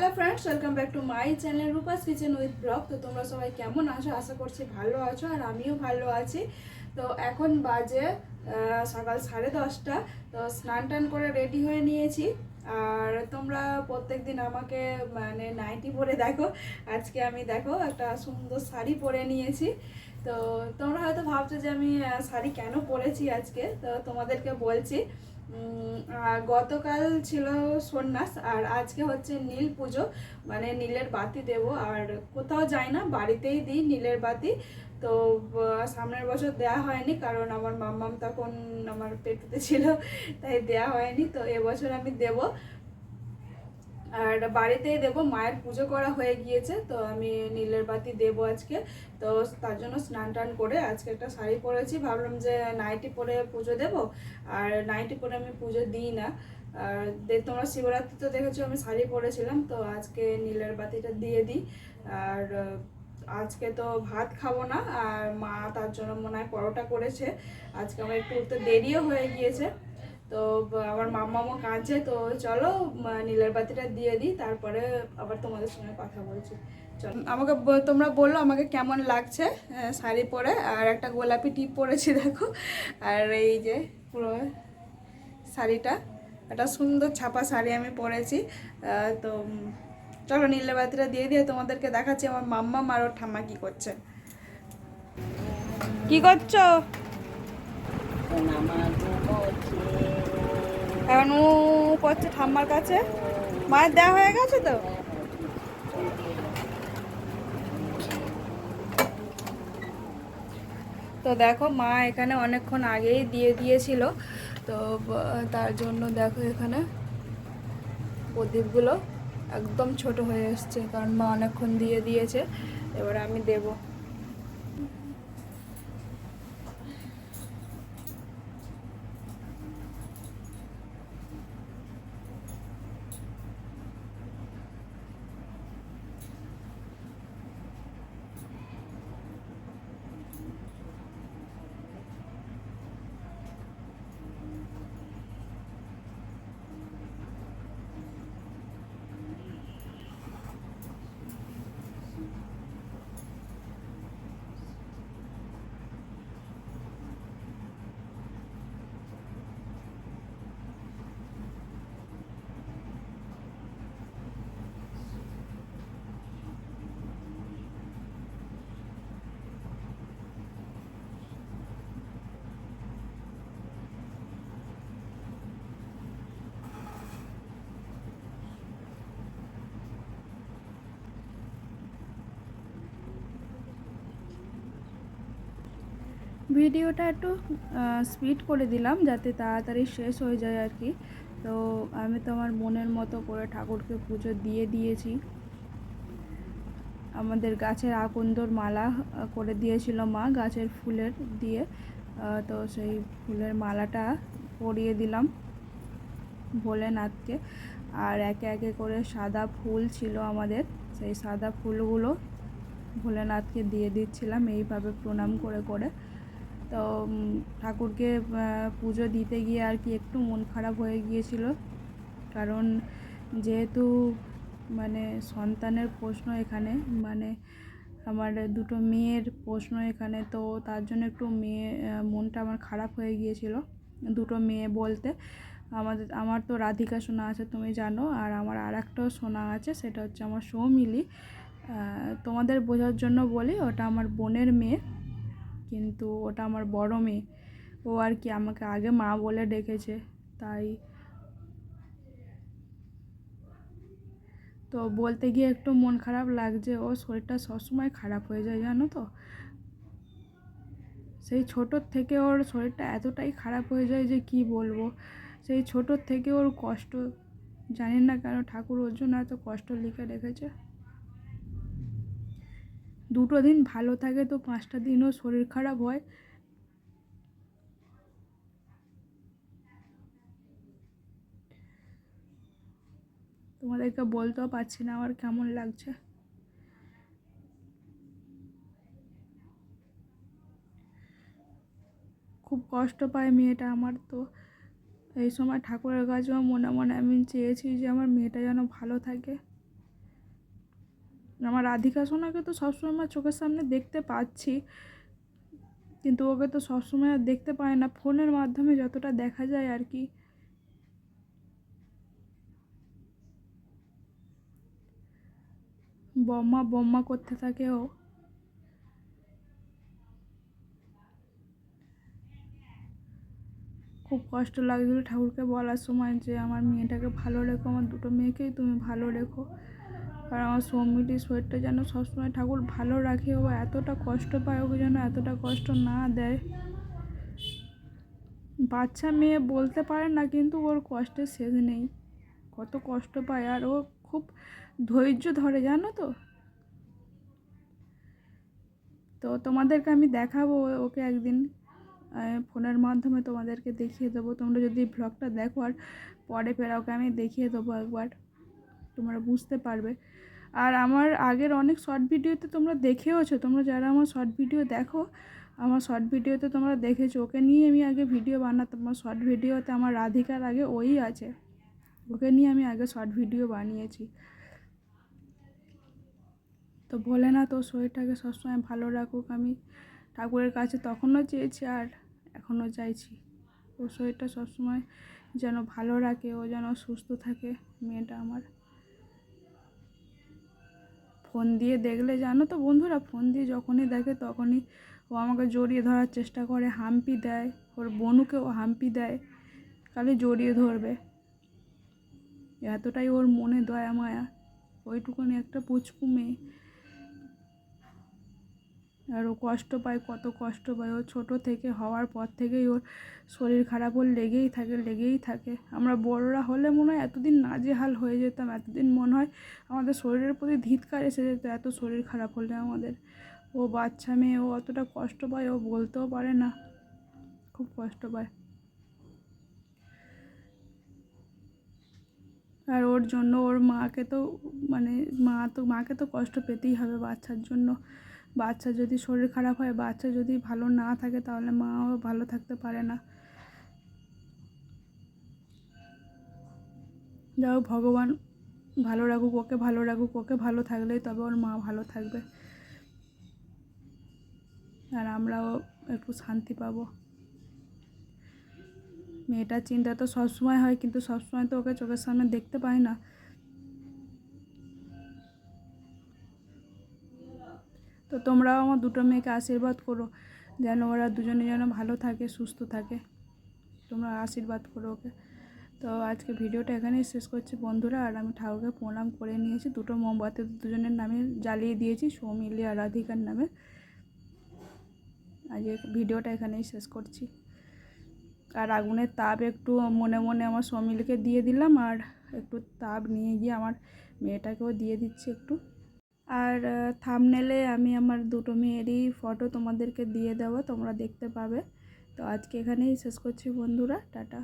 Hello friends welcome back to my channel Rupa's kitchen with blog তো তোমরা সবাই কেমন আছো? আশা করছি ভালো আছো আর আমিও ভালো আছি। তো এখন বাজে সকাল সাড়ে দশটা। তো স্নান টান করে রেডি হয়ে নিয়েছি। আর তোমরা প্রত্যেক দিন আমাকে মানে নাইটি পরে দেখো। আজকে আমি দেখো একটা সুন্দর শাড়ি পরে নিয়েছি। তো তোমরা হয়তো ভাবছ যে আমি শাড়ি কেন পরেছি আজকে? তো তোমাদেরকে বলছি আর গতকাল ছিল সন্ন্যাস, আর আজকে হচ্ছে নীল পুজো। মানে নীলের বাতি দেব, আর কোথাও যাই না, বাড়িতেই দিই নীলের বাতি। তো সামনের বছর দেয়া হয়নি, কারণ আমার মাম্মাম তখন আমার পেটুতে ছিল, তাই দেয়া হয়নি। তো এবছর আমি দেব। আর বাড়িতেই দেব, মায়ের পুজো করা হয়ে গিয়েছে, তো আমি নীলের বাতি দেব আজকে। তো তার জন্য স্নান টান করে আজকে একটা শাড়ি পরেছি, ভাবলাম যে নাইটি পরে পুজো দেব, আর নাইটি পরে আমি পুজো দিই না। আর তোমরা শিবরাত্রি তো দেখেছ, আমি শাড়ি পরেছিলাম, তো আজকে নীলের বাতিটা দিয়ে দিই। আর আজকে তো ভাত খাব না, আর মা তার জন্য মনে হয় পরোটা করেছে। আজকে আমার একটু উঠতে দেরিও হয়ে গিয়েছে। তো আমার মাম্মামও কাঁদছে, তো চলো নীলের বাতিটা দিয়ে দিই, তারপরে আবার তোমাদের সঙ্গে কথা বলছি। চলো। আমাকে তোমরা বলল আমাকে কেমন লাগছে শাড়ি পরে, আর একটা গোলাপি টিপ পরেছি, দেখো। আর এই যে পুরো শাড়িটা, একটা সুন্দর ছাপা শাড়ি আমি পরেছি তো চলো নীলের বাতিটা দিয়ে দিয়ে তোমাদেরকে দেখাচ্ছি, আমার মাম্মা আর ওর ঠাম্মা কি করছে। কি করছ? এখন ও করছে ঠাম্মার কাছে। মায়ের দেওয়া হয়ে গেছে তো? তো দেখো, মা এখানে অনেকক্ষণ আগেই দিয়ে দিয়েছিল। তো তার জন্য দেখো এখানে প্রদীপগুলো একদম ছোট হয়ে এসছে, কারণ মা অনেকক্ষণ দিয়ে দিয়েছে। এবার আমি দেবো। ভিডিওটা একটু স্পিড করে দিলাম যাতে তাড়াতাড়ি শেষ হয়ে যায় আর কি। তো আমি তো আমার মনের মতো করে ঠাকুরকে পুজো দিয়ে দিয়েছি। আমাদের গাছের আকন্দর মালা করে দিয়েছিল মা গাছের ফুলের দিয়ে। তো সেই ফুলের মালাটা পরিয়ে দিলাম ভোলেনাথকে। আর একে একে করে সাদা ফুল ছিল আমাদের, সেই সাদা ফুলগুলো ভোলেনাথকে দিয়ে দিচ্ছিলাম এইভাবে প্রণাম করে করে। তো ঠাকুরকে পুজো দিতে গিয়ে আর কি একটু মন খারাপ হয়ে গিয়েছিল। কারণ যেহেতু মানে সন্তানের প্রশ্ন এখানে মানে আমার দুটো মেয়ের প্রশ্ন এখানে, তো তার জন্য একটু মেয়ে মনটা আমার খারাপ হয়ে গিয়েছিল দুটো মেয়ে বলতে। আমাদের, আমার তো রাধিকা সোনা আছে, তুমি জানো, আর আমার আর একটাও সোনা আছে, সেটা হচ্ছে আমার সৌমিলি। তোমাদের বোঝার জন্য বলি, ওটা আমার বোনের মেয়ে। কিন্তু ওটা আমার বড় মেয়ে। ও আর কি আমাকে আগে মা বলে ডেকেছে, তাই তো বলতে গিয়ে একটু মন খারাপ লাগছে। ও শরীরটা সবসময় খারাপ হয়ে যায়, জানো তো? সেই ছোটোর থেকে ওর শরীরটা এতটাই খারাপ হয়ে যায় যে কি বলব? সেই ছোটোর থেকে ওর কষ্ট জানি না কেন? ঠাকুর ওর জন্য এত কষ্ট লিখে রেখেছে। দুটো দিন ভালো থাকে তো পাঁচটা দিনও শরীর খারাপ হয়। তোমাদেরকে বলতেও পারছি না আমার কেমন লাগছে। খুব কষ্ট পায় মেয়েটা আমার তো। এই সময় ঠাকুরের কাছেও মনে মনে আমি চেয়েছি যে আমার মেয়েটা যেন ভালো থাকে। আমার রাধিকা সোনাকে তো সবসময় আমার চোখের সামনে দেখতে পাচ্ছি, কিন্তু ওকে তো সবসময় আর দেখতে পায় না। ফোনের মাধ্যমে যতটা দেখা যায় আর কি। বম্মা বম্মা করতে থাকে ও। খুব কষ্ট লাগছিল ঠাকুরকে বলার সময় যে, আমার মেয়েটাকে ভালো রেখো, আমার দুটো মেয়েকেই তুমি ভালো রেখো। আর আমার সৌমিলির শরীরটা যেন সবসময় ঠাকুর ভালো রাখে ও এতটা কষ্ট পায় ওকে যেন এতটা কষ্ট না দেয়। বাচ্চা মেয়ে বলতে পারে না কিন্তু ওর কষ্টের শেষ নেই। কত কষ্ট পায় আর ও খুব ধৈর্য ধরে, জানো তো? তো তোমাদেরকে আমি দেখাবো, ওকে একদিন ফোনের মাধ্যমে তোমাদেরকে দেখিয়ে দেবো। তোমরা যদি ব্লগটা দেখো আর পরে ফের ওকে আমি দেখিয়ে দেবো একবার। তোমরা বুঝতে পারবে। আর আমার আগের অনেক শর্ট ভিডিওতে তোমরা দেখেওছো, তোমরা যারা আমার শর্ট ভিডিও দেখো, আমার শর্ট ভিডিওতে তোমরা দেখেছ, ওকে নিয়ে আমি আগে ভিডিও বানাতাম, আমার শর্ট ভিডিওতে আমার রাধিকার আগে ওই আছে, ওকে নিয়ে আমি আগে শর্ট ভিডিও বানিয়েছি। তো বলে না তোর শরীরটাকে সবসময় ভালো রাখুক, আমি ঠাকুরের কাছে তখনও চেয়েছি আর এখনও চাইছি। ওর শরীরটা সবসময় যেন ভালো রাখে, ও যেন সুস্থ থাকে, মেয়েটা আমার। ফোন দিয়ে দেখলে জানো তো বন্ধুরা, ফোন দিয়ে যখনই দেখে তখনই ও আমাকে জড়িয়ে ধরার চেষ্টা করে, হাম্পি দেয়, ওর বনুকেও হাম্পি দেয়, খালি জড়িয়ে ধরবে। এতটাই ওর মনে দয়া, মায়া, ওইটুকুনি একটা পুচকু মেয়ে। আর ও কষ্ট পায়, কত কষ্ট পায়। ও ছোটো থেকে, হওয়ার পর থেকেই ওর শরীর খারাপ, ওর লেগেই থাকে লেগেই থাকে। আমরা বড়রা হলে মনে হয় এতদিন নাজেহাল হয়ে যেতাম, এতদিন মনে হয় আমাদের শরীরের প্রতি ধিৎকার এসে যেত, এত শরীর খারাপ হলে আমাদের। ও বাচ্চা মেয়ে, ও অতটা কষ্ট পায়, ও বলতেও পারে না, খুব কষ্ট পায়। আর ওর জন্য, ওর মাকে তো মানে মা তো, মাকে তো কষ্ট পেতেই হবে বাচ্চার জন্য। বাচ্চা যদি শরীর খারাপ হয়, বাচ্চা যদি ভালো না থাকে, তাহলে মাও ভালো থাকতে পারে না। হোক, ভগবান ভালো রাখুক, ওকে ভালো রাখুক, ওকে ভালো থাকলেই তবে ওর মা ভালো থাকবে। আর আমরাও একটু শান্তি পাবো। মেয়েটার চিন্তা তো সবসময় হয়, কিন্তু সবসময় তো ওকে চোখের সামনে দেখতে পাই না। তো তোমরাও আমার দুটো মেয়েকে আশীর্বাদ করো, যেন ওরা দুজনে যেন ভালো থাকে, সুস্থ থাকে। তোমরা আশীর্বাদ করো ওকে। তো আজকে ভিডিওটা এখানেই শেষ করছি বন্ধুরা, আর আমি ঠাকুরকে প্রণাম করে নিয়েছি, দুটো মোমবাতি দুজনের নামে জ্বালিয়ে দিয়েছি সৌমিলি আর রাধিকার নামে। আজকে ভিডিওটা এখানেই শেষ করছি। আর আগুনের তাপ একটু মনে মনে আমার সৌমিলকে দিয়ে দিলাম, আর একটু তাপ নিয়ে গিয়ে আমার মেয়েটাকেও দিয়ে দিচ্ছি একটু। আর থামনেলে আমি আমার দুটো মেয়েরই ফটো তোমাদেরকে দিয়ে দেবো, তোমরা দেখতে পাবে। তো আজকে এখানেই শেষ করছি বন্ধুরা, টাটা।